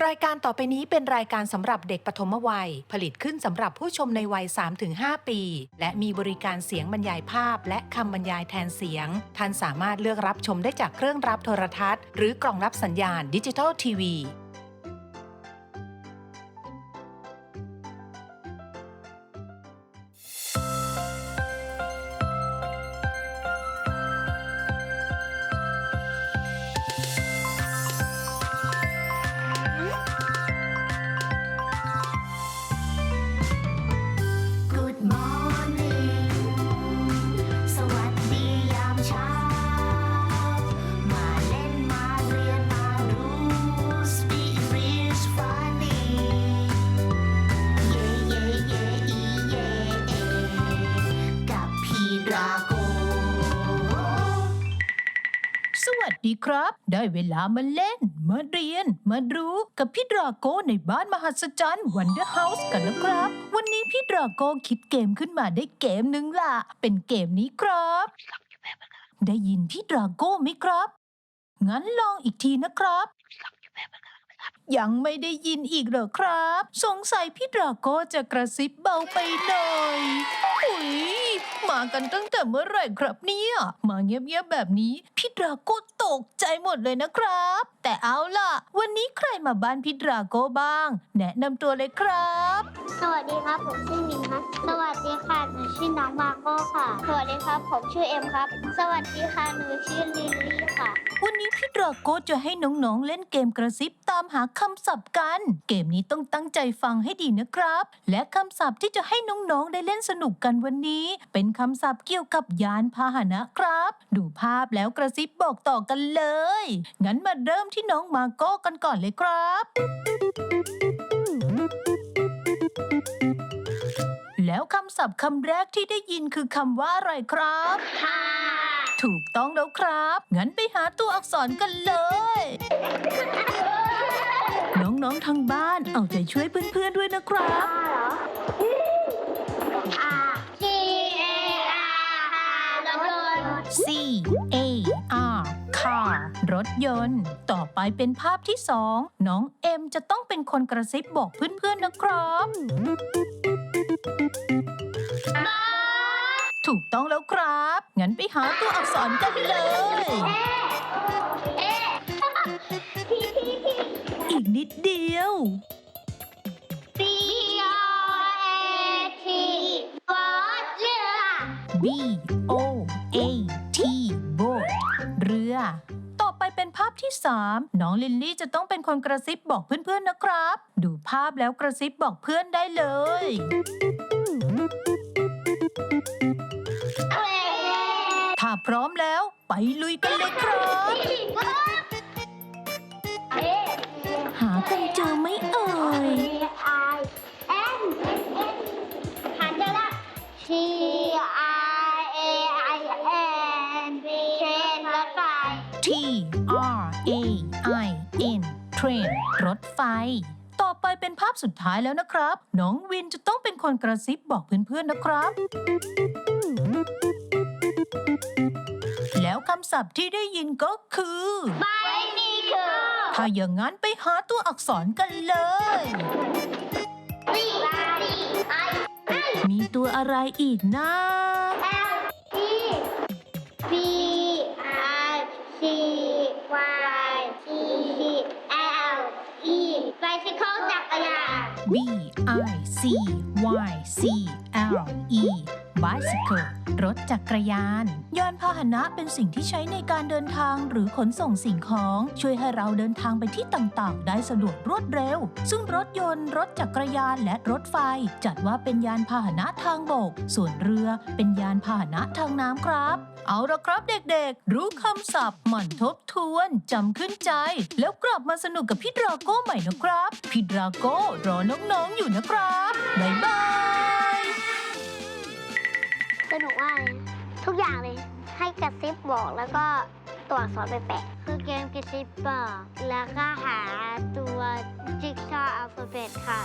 รายการต่อไปนี้เป็นรายการสำหรับเด็กปฐมวัย ผลิตขึ้นสำหรับผู้ชมในวัย 3-5 ปี และมีบริการเสียงบรรยายภาพ และคำบรรยายแทนเสียง ท่านสามารถเลือกรับชมได้จากเครื่องรับโทรทัศน์ หรือกล่องรับสัญญาณดิจิทัลทีวี ดีครับ ได้เวลามาเล่น มาเรียน มารู้กับพี่ดราโก้ในบ้านมหัศจรรย์วันเดอร์เฮาส์กันแล้วครับ วันนี้พี่ดราโก้คิดเกมขึ้นมาได้เกมหนึ่งล่ะ เป็นเกมนี้ครับ ได้ยินพี่ดราโก้ไหมครับ งั้นลองอีกทีนะครับ ยังไม่ได้ยินอีกเหรอครับ สงสัยพี่ดราโก้จะกระซิบเบาไปหน่อยอุยมากันตั้งแต่เมื่อไหร่ครับเนี่ย มาเงียบๆแบบนี้ พี่ดราโก้ตกใจหมดเลยนะครับ แต่เอาล่ะ วันนี้ใครมาบ้านพี่ดราโก้บ้าง แนะนำตัวเลยครับ สวัสดีครับ ผมชื่อมินครับสวัสดีค่ะหนูชื่อน้องมาโก้ค่ะ สวัสดีครับ ผมชื่อเอ็มครับ สวัสดีค่ะหนูชื่อลิลลี่ค่ะ วันนี้พี่ด ราโก้จะให้น้องๆเล่นเกมกระซิบตามหาคำศัพท์กัน เกมนี้ต้องตั้งใจฟังให้ดีนะครับ และคำศัพท์ที่จะให้น้องๆได้เล่นสนุกกันวันนี้ เป็นคำศัพท์เกี่ยวกับยานพาหนะครับ ดูภาพแล้วกระซิบบอกต่อกันเลย งั้นมาเริ่มที่น้องมาโก้กันก่อนเลยครับแล้วคำศัพท์คำแรกที่ได้ยินคือคำว่าอะไรครับค่ะ ถูกต้องแล้วครับ งั้นไปหาตัวอักษรกันเลย น้องๆทางบ้านเอาใจช่วยเพื่อนๆด้วยนะครับเหรอ R T A R รถยนต์ C A R car รถยนต์ ต่อไปเป็นภาพที่สองน้องเอ็มจะต้องเป็นคนกระซิบบอกเพื่อนๆนะครับ ถูกต้องแล้วครับ งั้นไปหาตัวอักษรกันเลยเอ๊ะทีทีทีอีกนิดเดียว B O A T บอสเรือ B O A T boat เรือ ต่อไปเป็นภาพที่ 3 น้องลิลลี่จะต้องเป็นคนกระซิบบอกเพื่อนๆนะครับ ดูภาพแล้วกระซิบบอกเพื่อนได้เลยเคล ถ้าพร้อมแล้วไปลุยกันเลยครับ หากันเจอไหมเอ่ย I N N หาเจอละ T I A I N เทรนรถไฟ T R A I N train รถไฟ ต่อไปเป็นภาพสุดท้ายแล้วนะครับ น้องวินจะต้องเป็นคนกระซิบบอกเพื่อนๆนะครับ แล้วคำศัพท์ที่ได้ยินก็คือไบนี่คือถ้าอย่างนั้นไปหาตัวอักษรกันเลยซีซีไอไอมีตัวอะไรอีกนะ I C Y C L E bicycle รถจักรยาน ยานพาหนะเป็นสิ่งที่ใช้ในการเดินทางหรือขนส่งสิ่งของ ช่วยให้เราเดินทางไปที่ต่างๆ ได้สะดวกรวดเร็ว ซึ่งรถยนต์ รถจักรยานและรถไฟ จัดว่าเป็นยานพาหนะทางบก ส่วนเรือเป็นยานพาหนะทางน้ำครับ เอาละครับเด็กๆ รู้คำศัพท์หมั่นทบทวนจำขึ้นใจ แล้วกลับมาสนุกกับพี่ดราโก้ใหม่นะครับพี่ดราโก้รอน้องๆอยู่นะครับ บ๊ายบาย สนุกมากเลยทุกอย่างเลย ให้กระซิบบอกแล้วก็ตัวอักษรไปแปะ คือเกมกระซิบบอก แล้วก็หาตัวจิ๊กซอว์อัลฟาเบตค่ะ